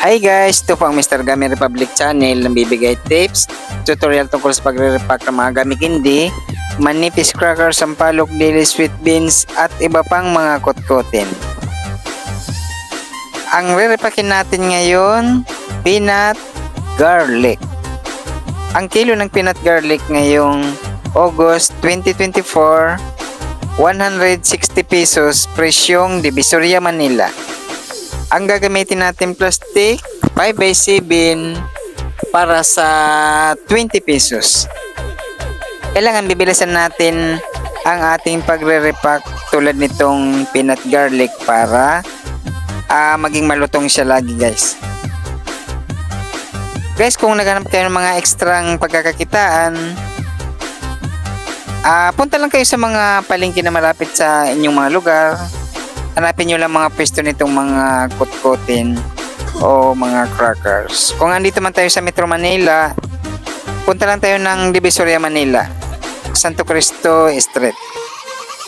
Hi guys, ito po ang Mr. Gami Republic Channel ng bibigay tips, tutorial tungkol sa pagre-repack ng mga gami candy, manipis crackers, sampalok, daily sweet beans, at iba pang mga kutkutin. Ang re-repackin natin ngayon, peanut garlic. Ang kilo ng peanut garlic ngayong August 2024, 160 pesos, presyong Divisoria, Manila. Ang gagamitin natin plastic 5 by 7 para sa 20 pesos. Kailangan bibilisan natin ang ating pagre-repack tulad nitong peanut garlic para ah, maging malutong siya lagi guys. Guys, kung naghanap kayo ng mga ekstrang pagkakakitaan, ah, punta lang kayo sa mga palengke na malapit sa inyong mga lugar hanapin nyo lang mga pwesto nitong mga kutkutin o mga crackers. Kung andito man tayo sa Metro Manila, punta lang tayo ng Divisoria, Manila. Santo Cristo Street.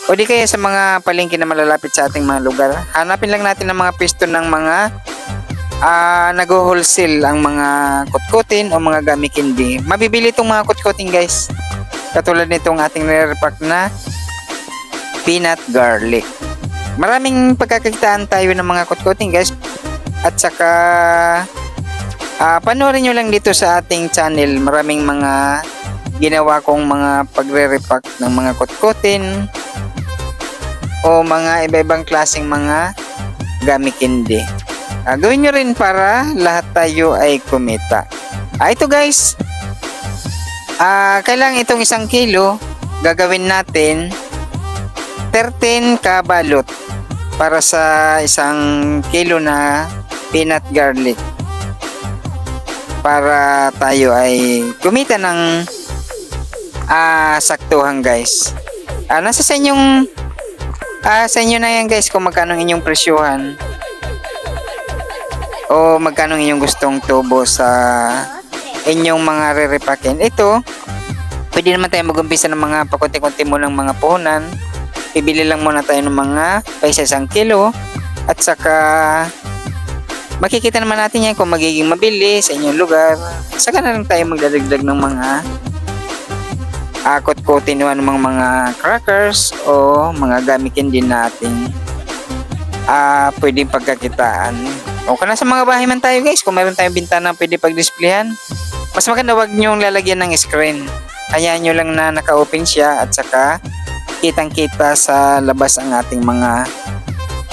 O di kaya sa mga palengke na malalapit sa ating mga lugar, hanapin lang natin ang mga pwesto ng mga ah nag-wholesale ang mga kutkutin o mga gami candy. Mabibili itong mga kutkutin guys. Katulad nitong ating nire-repack na peanut garlic maraming pagkakakitaan tayo ng mga kutkuting guys. At saka uh, panoorin nyo lang dito sa ating channel. Maraming mga ginawa kong mga pagre-repack ng mga kutkutin o mga iba-ibang klaseng mga gami candy uh, gawin nyo rin para lahat tayo ay kumita. Ah, ito guys. Uh, kailangan itong isang kilo gagawin natin 13 kabalot para sa isang kilo na peanut garlic. Para tayo ay kumita ng ah, saktuhan guys. Ah, nasa sa inyong ah, sa inyo na yan guys kung magkano inyong presyuhan. O magkano inyong gustong tubo sa inyong mga re-repakin ito pwede naman tayo mag-umpisa ng mga pakunti-kunti mo ng mga puhunan bibili lang muna tayo ng mga paisa isang kilo. At saka makikita naman natin yan kung magiging mabili sa inyong lugar. Saka na lang tayo magdadagdag ng mga akot-kotin ng mga crackers o mga gamitin din natin. Ah pwedeng pagkakitaan. O kung nasa mga bahay man tayo guys kung meron tayong bintana pwede pag-displayhan mas maganda wag nyo lalagyan ng screen. Hayaan nyo lang na naka-open siya at saka kitang-kita sa labas ang ating mga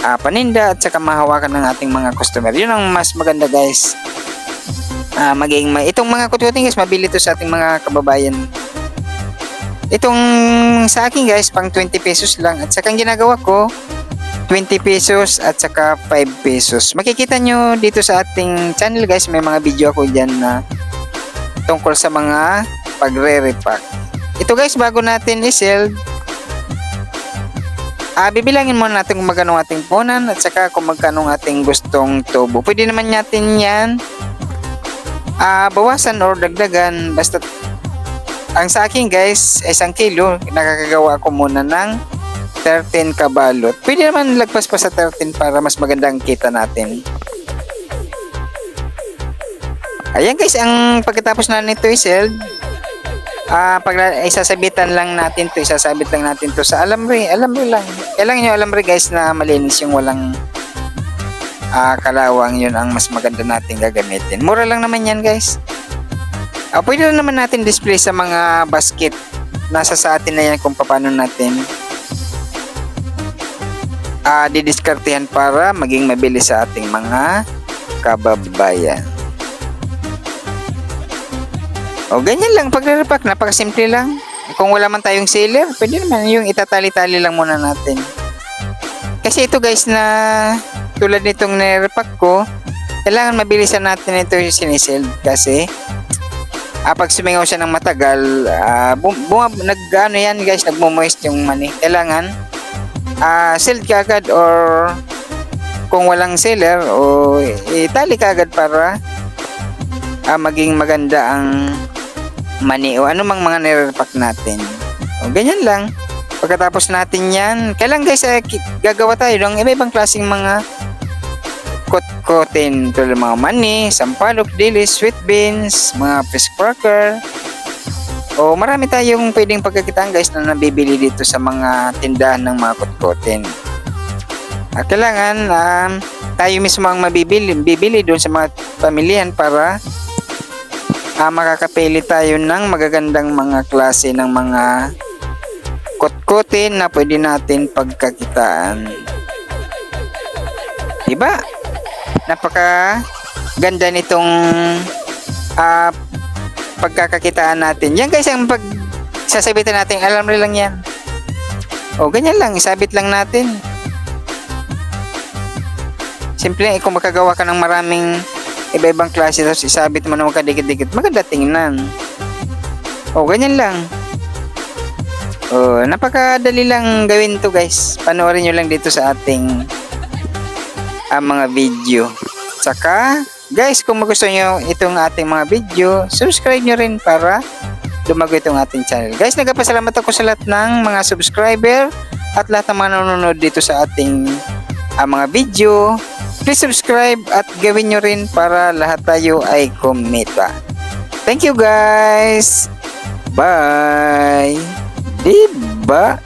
uh, paninda at saka mahawakan ng ating mga customer. Yun ang mas maganda guys. Uh, maging ma- itong mga kututing guys, mabili to sa ating mga kababayan. Itong sa akin guys, pang 20 pesos lang. At saka ang ginagawa ko, 20 pesos at saka 5 pesos. Makikita nyo dito sa ating channel guys, may mga video ako dyan na tungkol sa mga pagre-repack. Ito guys, bago natin i-sell, Ah, bibilangin muna natin kung magkano ating punan at saka kung magkano ating gustong tubo. Pwede naman natin yan ah, bawasan or dagdagan basta ang sa akin guys isang kilo nakakagawa ako muna ng 13 kabalot. Pwede naman lagpas pa sa 13 para mas maganda ang kita natin. Ayan guys, ang pagkatapos na nito i-sell, ah pag isasabitan lang natin to isasabit lang natin to sa alambre alambre lang. Kailangan nyo alambre guys na malinis yung walang ah kalawang yun ang mas maganda natin gagamitin. Mura lang naman yan guys. Ah, pwede naman natin display sa mga basket. Nasa sa atin na yan kung paano natin ah didiskartehan para maging mabilis sa ating mga kababayan o ganyan lang pagre-repack, napakasimple lang. Kung wala man tayong sealer, pwede naman yung itatali-tali lang muna natin. Kasi ito guys na tulad nitong nire-repack ko, kailangan mabilisan natin ito yung siniseld kasi ah, pag sumingaw siya ng matagal, ah, bum, bum, nag, ano yan guys, nagmo-moist yung mani. Kailangan ah, sealed ka agad or kung walang sealer o itali ka agad para ah, maging maganda ang mani o anumang mga nire-repack natin. O ganyan lang. Pagkatapos natin yan, kailan guys eh, gagawa tayo ng iba-ibang klaseng mga kutkutin tulad mga mani, sampalok, dilis, sweet beans, mga fish cracker. O marami tayong pwedeng pagkakitaan guys na nabibili dito sa mga tindahan ng mga kutkutin. At kailangan um, tayo mismo ang mabibili bibili doon sa mga pamilyan para ah, makakapili tayo ng magagandang mga klase ng mga kutkutin na pwede natin pagkakitaan. Diba? Napaka ganda nitong ah, pagkakakitaan natin. Yan guys ang pag sasabitan natin, alam rin lang yan. O ganyan lang, isabit lang natin. Simple, eh, kung makagawa ka ng maraming iba-ibang klase tapos isabit mo na magkadikit-dikit, maganda tingnan. O, ganyan lang. O, napakadali lang gawin to guys. Panoorin nyo lang dito sa ating ang mga video. Saka, guys, kung gusto nyo itong ating mga video, subscribe nyo rin para lumago itong ating channel. Guys, nagpasalamat ako sa lahat ng mga subscriber at lahat ng mga nanonood dito sa ating ah, mga video. Please subscribe at gawin nyo rin para lahat tayo ay kumita. Thank you guys! Bye! Diba?